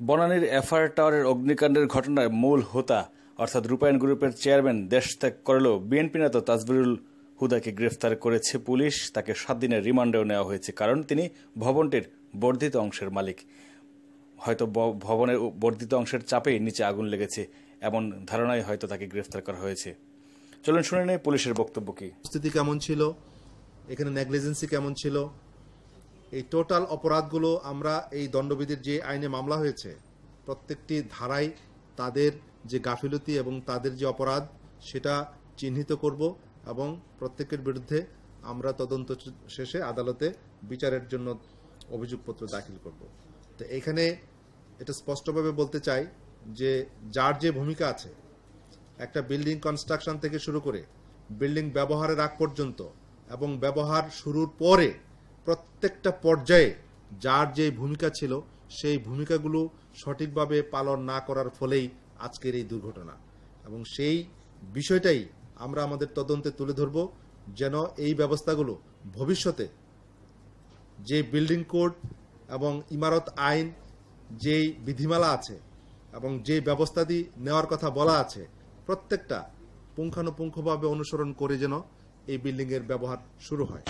বনানীর FR টাওয়ারের অগ্নিকাণ্ডের ঘটনায় মূল হোতা, অর্থাৎ রূপায়ণ গ্রুপের চেয়ারম্যান দেশ ত্যাগ করলেও বিএনপি নেতা তাজবিরুল হুদাকে গ্রেফতার করেছে পুলিশ। তাকে সাত দিনের রিমান্ডেও নেওয়া হয়েছে, কারণ তিনি ভবনটির বর্ধিত অংশের মালিক। হয়তো ভবনের বর্ধিত অংশের চাপেই নিচে আগুন লেগেছে, এমন ধারণায় হয়তো তাকে গ্রেফতার করা হয়েছে। চলুন শুনে নেই পুলিশের বক্তব্য কি? উপস্থিতি কেমন ছিল? এখানে নেগলিজেন্সি কেমন ছিল? এই টোটাল অপরাধগুলো আমরা এই দণ্ডবিধির যে আইনে মামলা হয়েছে, প্রত্যেকটি ধারায় তাদের যে গাফিলতি এবং তাদের যে অপরাধ, সেটা চিহ্নিত করব এবং প্রত্যেকের বিরুদ্ধে আমরা তদন্ত শেষে আদালতে বিচারের জন্য অভিযোগপত্র দাখিল করব। তো এখানে এটা স্পষ্টভাবে বলতে চাই যে যার যে ভূমিকা আছে, একটা বিল্ডিং কনস্ট্রাকশন থেকে শুরু করে বিল্ডিং ব্যবহারের আগ পর্যন্ত এবং ব্যবহার শুরুর পরে প্রত্যেকটা পর্যায়ে যার যে ভূমিকা ছিল, সেই ভূমিকাগুলো সঠিকভাবে পালন না করার ফলেই আজকের এই দুর্ঘটনা। এবং সেই বিষয়টাই আমরা আমাদের তদন্তে তুলে ধরব, যেন এই ব্যবস্থাগুলো ভবিষ্যতে যে বিল্ডিং কোড এবং ইমারত আইন যেই বিধিমালা আছে এবং যে ব্যবস্থাদি নেওয়ার কথা বলা আছে, প্রত্যেকটা পুঙ্খানুপুঙ্খভাবে অনুসরণ করে যেন এই বিল্ডিংয়ের ব্যবহার শুরু হয়।